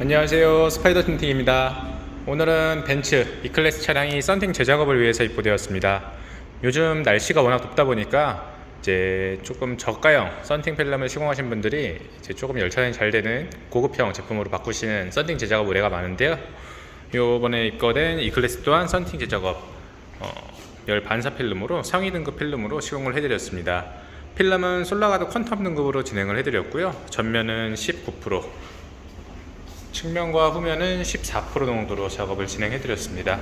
안녕하세요. 스파이더 틴팅입니다. 오늘은 벤츠 E클래스 차량이 썬팅 재작업을 위해서 입고되었습니다. 요즘 날씨가 워낙 덥다 보니까 이제 조금 저가형 썬팅 필름을 시공하신 분들이 이제 조금 열차량이 잘 되는 고급형 제품으로 바꾸시는 썬팅 제작업 의뢰가 많은데요. 요번에 입고된 E클래스 또한 썬팅 제작업 어, 열 반사 필름으로 상위 등급 필름으로 시공을 해드렸습니다. 필름은 솔라가드 퀀텀 등급으로 진행을 해드렸고요. 전면은 19% 측면과 후면은 14% 정도로 작업을 진행해 드렸습니다.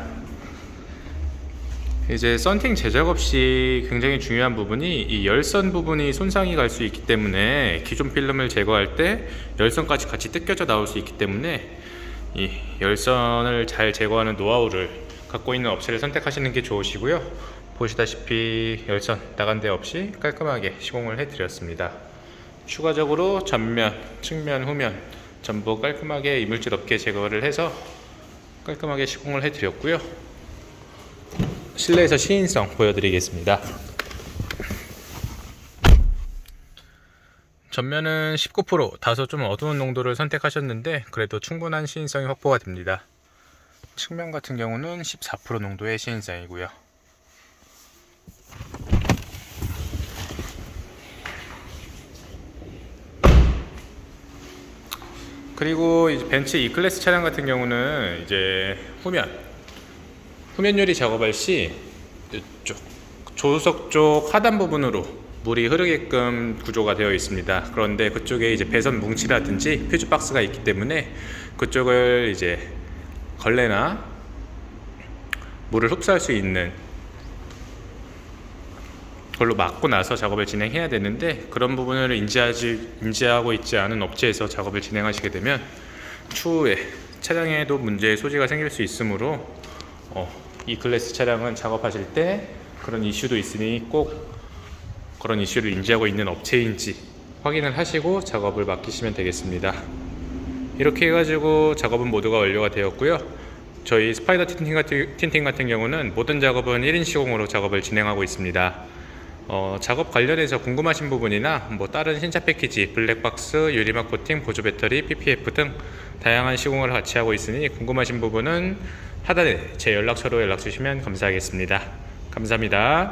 이제 썬팅 제작업 시 굉장히 중요한 부분이 이 열선 부분이 손상이 갈 수 있기 때문에 기존 필름을 제거할 때 열선까지 같이 뜯겨져 나올 수 있기 때문에 이 열선을 잘 제거하는 노하우를 갖고 있는 업체를 선택하시는 게 좋으시고요. 보시다시피 열선 나간 데 없이 깔끔하게 시공을 해 드렸습니다. 추가적으로 전면, 측면, 후면 전부 깔끔하게 이물질 없게 제거를 해서 깔끔하게 시공을 해드렸고요. 실내에서 시인성 보여드리겠습니다. 전면은 19% 다소 좀 어두운 농도를 선택하셨는데 그래도 충분한 시인성이 확보가 됩니다. 측면 같은 경우는 14% 농도의 시인성이고요. 그리고 이제 벤츠 E 클래스 차량 같은 경우는 이제 후면 후면 유리 작업할 시 이쪽 조수석 쪽 하단 부분으로 물이 흐르게끔 구조가 되어 있습니다. 그런데 그쪽에 이제 배선 뭉치라든지 퓨즈 박스가 있기 때문에 그쪽을 이제 걸레나 물을 흡수할 수 있는 그걸로 막고 나서 작업을 진행해야 되는데 그런 부분을 인지하지 인지하고 있지 않은 업체에서 작업을 진행하시게 되면 추후에 차량에도 문제의 소지가 생길 수 있으므로 어, 이 클래스 차량은 작업하실 때 그런 이슈도 있으니 꼭 그런 이슈를 인지하고 있는 업체인지 확인을 하시고 작업을 맡기시면 되겠습니다. 이렇게 해가지고 작업은 모두가 완료가 되었고요. 저희 스파이더 틴팅 같은, 경우는 모든 작업은 1인 시공으로 작업을 진행하고 있습니다. 어, 작업 관련해서 궁금하신 부분이나 뭐 다른 신차 패키지, 블랙박스, 유리막 코팅, 보조 배터리, PPF 등 다양한 시공을 같이 하고 있으니 궁금하신 부분은 하단에 제 연락처로 연락 주시면 감사하겠습니다. 감사합니다.